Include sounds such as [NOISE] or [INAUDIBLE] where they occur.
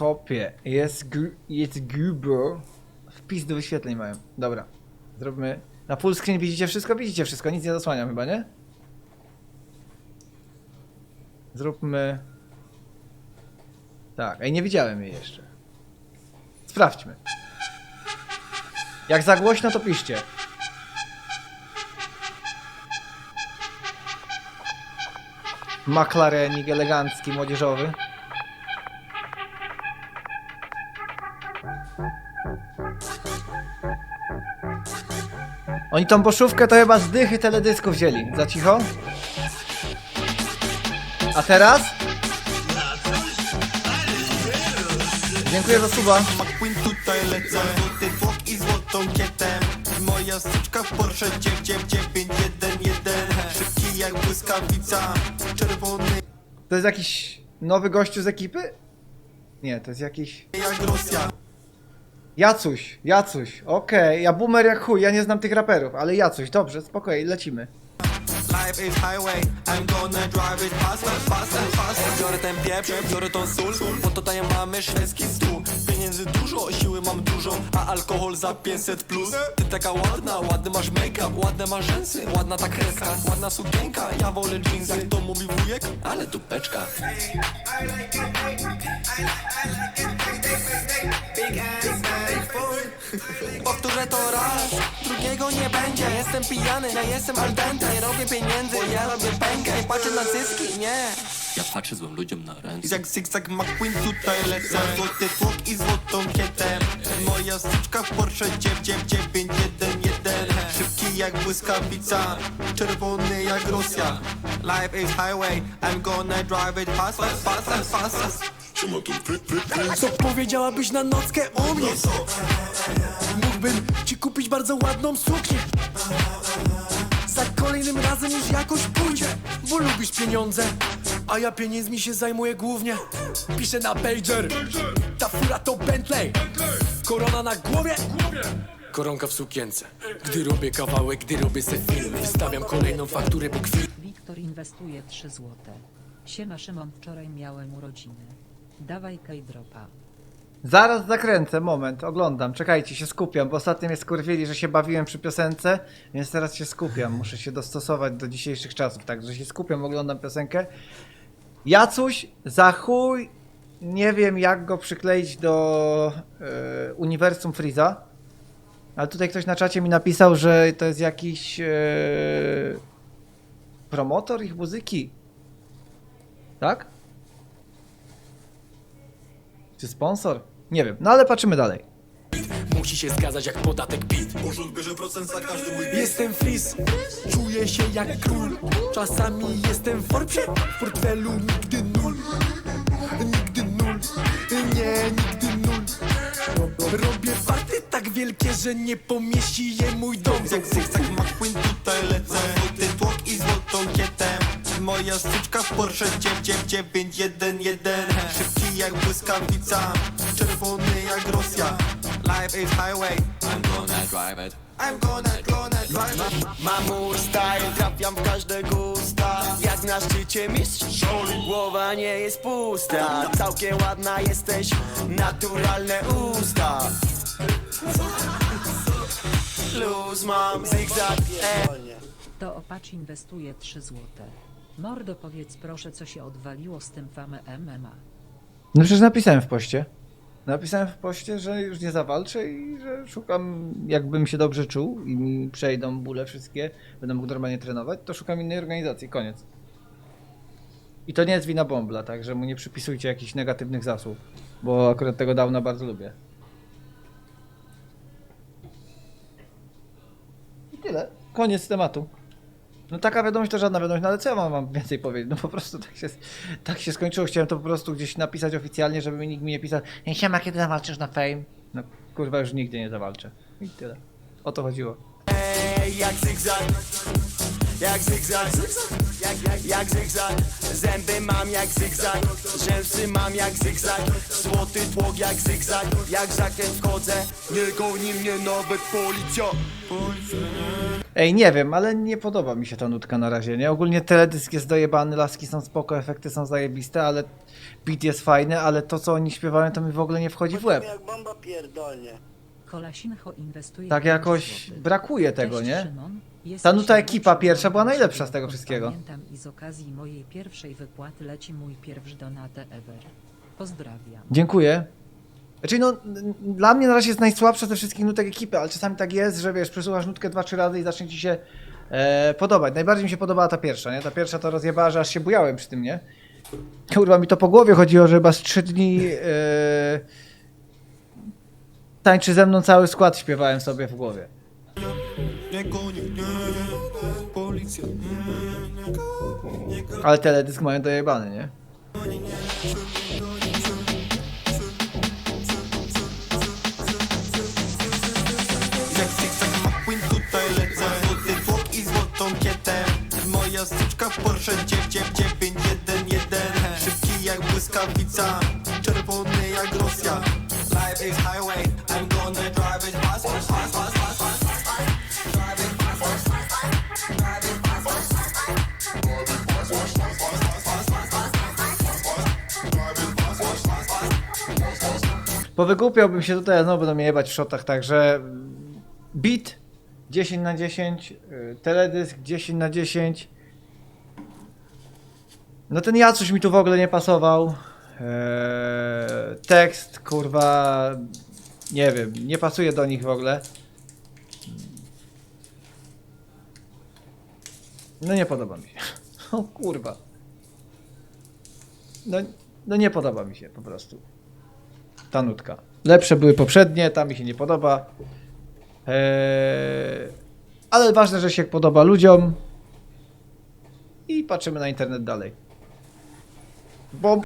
Hopie, jest, gu, jest grubo. Wpis do wyświetleń mają. Dobra, zróbmy. Na full screen widzicie wszystko? Widzicie wszystko, nic nie zasłaniam chyba, nie? Zróbmy... Tak, ej, nie widziałem jej jeszcze. Sprawdźmy. Jak za głośno, to piszcie. McLarenik elegancki, młodzieżowy. Oni tą boszówkę to chyba z dychy teledysku wzięli. Za cicho? A teraz? Dziękuję za suba. McQueen tutaj lecę Złoty tłok i złotą kietę Moja styczka w Porsche 991 Szybki jak błyskawica Czerwony To jest jakiś nowy gościu z ekipy? Nie, to jest jakiś... jak Rosja Jacuś, Jacuś, okej, ja boomer jak chuj, ja nie znam tych raperów, ale Jacuś, dobrze, spokojnie, lecimy. Life is highway I'm gonna drive it fast, fast, fast, fast Biorę ten pieprz, biorę tą sól Bo tutaj mamy szwedzki stół. Pieniędzy dużo, siły mam dużo A alkohol za 500 plus. Ty taka ładna, ładny masz make-up Ładne masz rzęsy, ładna ta kreska Ładna sukienka, ja wolę jeansy Jak to mówi wujek, ale tu beczka Powtórzę to raz, drugiego nie będzie. Jestem pijany, ja jestem al dente. Nie robię pieniędzy, ja robię pękę. Nie patrzę na zyski, nie. Ja patrzę złym ludziom na ręce. Jak zigzag McQueen tutaj lecę. Złoty tłok i złotą kietę. Moja styczka w Porsche 991 Szybki jak błyskawica Czerwony jak Rosja. Life is highway I'm gonna drive it fast, fast, fast, fast, fast. Co powiedziałabyś na nockę u mnie? Mógłbym ci kupić bardzo ładną suknię. Za kolejnym razem już jakoś pójdzie Bo lubisz pieniądze A ja pieniędzmi się zajmuję głównie. Piszę na pager. Ta fura to Bentley. Korona na głowie. Koronka w sukience. Gdy robię kawałek, gdy robię se film Wystawiam kolejną fakturę po chwili Wiktor inwestuje 3 złote. Siema Szymon, wczoraj miałem urodziny. Dawaj K-dropa. Zaraz zakręcę, moment, oglądam, czekajcie, się skupiam, bo ostatnio mnie skurwili, że się bawiłem przy piosence, więc teraz się skupiam, muszę się dostosować do dzisiejszych czasów, także się skupiam, oglądam piosenkę. Jacuś, za chuj, nie wiem jak go przykleić do e, uniwersum Freeza, ale tutaj ktoś na czacie mi napisał, że to jest jakiś e, promotor ich muzyki, tak? Czy sponsor? Nie wiem, no ale patrzymy dalej. Musi się zgadzać jak podatek PIT. Urząd bierze procent za każdy mój Jestem fris, czuję się jak król. Czasami jestem w Forbesie, w portfelu nigdy nul. Nigdy nul, nie, nigdy nul. Robię farty tak wielkie, że nie pomieści je mój dom. Jak zigzag McQueen tutaj lecę. Złoty tłok i złotą kietę. Moja styczka w Porsche 991 Szybki jak błyskawica Life is highway I'm gonna drive it I'm gonna, gonna drive it Mam style, trafiam w każde gusta Jak na szczycie mistrz Głowa nie jest pusta Całkiem ładna jesteś Naturalne usta Luz mam zigzag e. To opacz inwestuje 3 złote. Mordo powiedz proszę co się odwaliło z tym famę MMA. No przecież napisałem w poście. Napisałem w poście, że już nie zawalczę i że szukam, jakbym się dobrze czuł i mi przejdą bóle wszystkie, będę mógł normalnie trenować, to szukam innej organizacji, koniec. I to nie jest wina Bombla, także mu nie przypisujcie jakichś negatywnych zasług, bo akurat tego dawna bardzo lubię. I tyle. Koniec tematu. No taka wiadomość to żadna wiadomość, no ale co ja mam, mam więcej powiedzieć? No po prostu tak się, tak się skończyło. Chciałem to po prostu gdzieś napisać oficjalnie, żeby mi nikt mi nie pisał "Ej, Siema, kiedy zawalczysz na fame? No kurwa, już nigdzie nie zawalczę. I tyle. O to chodziło. Ej, jak zigzag Jak zigzag jak, jak, jak zigzag Zęby mam jak zigzag Rzęsy mam jak zigzag Złoty tłok jak zigzag Jak zakręt wchodzę Nie goni mnie nawet policja Ej, nie wiem, ale nie podoba mi się ta nutka na razie, nie? Ogólnie teledysk jest dojebany, laski są spoko, efekty są zajebiste, ale beat jest fajny, ale to co oni śpiewają to mi w ogóle nie wchodzi w łeb. Jak bomba pierdolnie inwestuje Tak 5 jakoś brakuje tego, nie? Ta nuta ekipa pierwsza była najlepsza z tego wszystkiego. Pamiętam i z okazji mojej pierwszej wypłaty leci mój pierwszy ever. Pozdrawiam. Dziękuję. Znaczy no, dla mnie na razie jest najsłabsza ze wszystkich nutek ekipy, ale czasami tak jest, że wiesz, przesłuchasz nutkę dwa, trzy razy i zacznie ci się e, podobać. Najbardziej mi się podobała ta pierwsza, nie? Ta pierwsza to rozjebała, że aż się bujałem przy tym, nie? Kurwa, mi to po głowie chodziło, że chyba z trzy dni e, tańczy ze mną cały skład śpiewałem sobie w głowie. Ale teledysk mają dojebany, nie? W Porsche 911 Szybki jak błyskawica Czerwony jak Rosja Life is highway I'm gonna drive it fast, fast, fast, fast, fast, fast, się tutaj, znowu będą mnie jebać w shotach, także beat 10 na 10, y, teledysk 10 na 10. No ten Jacuś mi tu w ogóle nie pasował. Eee, tekst, kurwa, nie wiem, nie pasuje do nich w ogóle. No nie podoba mi się. [LAUGHS] O kurwa. No, no nie podoba mi się po prostu ta nutka. Lepsze były poprzednie, ta mi się nie podoba. Eee, ale ważne, że się podoba ludziom. I patrzymy na internet dalej. Bo